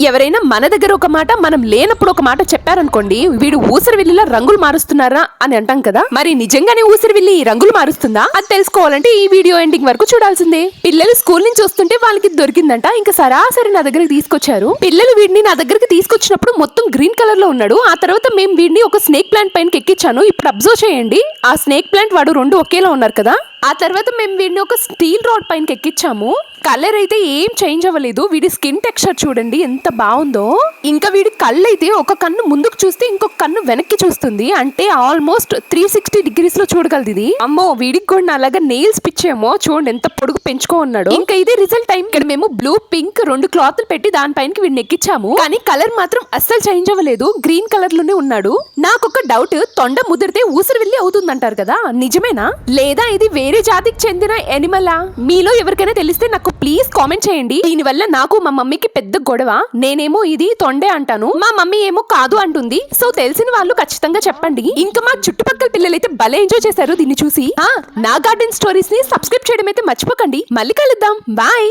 ఎవరైనా మన దగ్గర ఒక మాట మనం లేనప్పుడు ఒక మాట చెప్పారనుకోండి వీడు ఊసరివిల్లిలా రంగులు మారుస్తున్నారా అని అంటాం కదా? మరి నిజంగానే ఊసరివిల్లి ఈ రంగులు మారుస్తుందా? అది తెలుసుకోవాలంటే ఈ వీడియో ఎండింగ్ వరకు చూడాల్సిందే. పిల్లలు స్కూల్ నుంచి వస్తుంటే వాళ్ళకి దొరికిందంట ఇంకా సరాసరి నా దగ్గరికి తీసుకొచ్చారు. పిల్లలు వీడిని నా దగ్గరికి తీసుకొచ్చినప్పుడు మొత్తం గ్రీన్ కలర్లో ఉన్నాడు. ఆ తర్వాత మేము వీడిని ఒక స్నేక్ ప్లాంట్ పైన ఎక్కించాను. ఇప్పుడు అబ్జర్వ్ చేయండి. ఆ స్నేక్ ప్లాంట్ వాడు రెండు ఒకేలా ఉన్నారు కదా? ఆ తర్వాత మేము వీడిని ఒక స్టీల్ రాడ్ పైన ఎక్కించాము. కలర్ అయితే ఏం చేంజ్ అవ్వలేదు. వీడి స్కిన్ టెక్స్చర్ చూడండి ఎంత బాగుందో. ఇంకా వీడి కళ్ళు అయితే ఒక కన్ను ముందుకు చూస్తే ఇంకొక కన్ను వెనక్కి చూస్తుంది. అంటే ఆల్మోస్ట్ త్రీ సిక్స్టీ డిగ్రీస్లో చూడగలదు ఇది అమ్మో వీడికి కూడా అలాగా నెయిల్స్ పిచ్చేమో. చూడండి ఎంత పొడుగు పెంచుకో ఉన్నాడు. ఇంకా ఇది రిజల్ట్ టైం ఇక్కడ మేము బ్లూ పింక్ రెండు క్లాత్లు పెట్టి దానిపైన వీడిని ఎక్కించాము కానీ కలర్ మాత్రం అస్సలు చేంజ్ అవ్వలేదు. గ్రీన్ కలర్లోనే ఉన్నాడు. నాకు ఒక డౌట్ తొండ ముదిరితే ఊసిరి వెళ్ళి అవుతుందంటారు కదా? నిజమేనా? లేదా ఇది వేరే జాతికి చెందిన ఎనిమలా మీలో ఎవరికైనా తెలిస్తే నాకు ప్లీజ్ కామెంట్ చేయండి. దీనివల్ల నాకు మా మమ్మీకి పెద్ద గొడవ. నేనేమో ఇది తొండే అంటాను. మా మమ్మీ ఏమో కాదు అంటుంది. సో తెలిసిన వాళ్ళు ఖచ్చితంగా చెప్పండి. ఇంకా మా చుట్టుపక్కల పిల్లలైతే భలే ఎంజాయ్ చేశారు దీన్ని చూసి. నా గార్డెన్ స్టోరీస్ని సబ్స్క్రైబ్ చేయడం అయితే మర్చిపోకండి. మళ్ళీ కలుద్దాం. బాయ్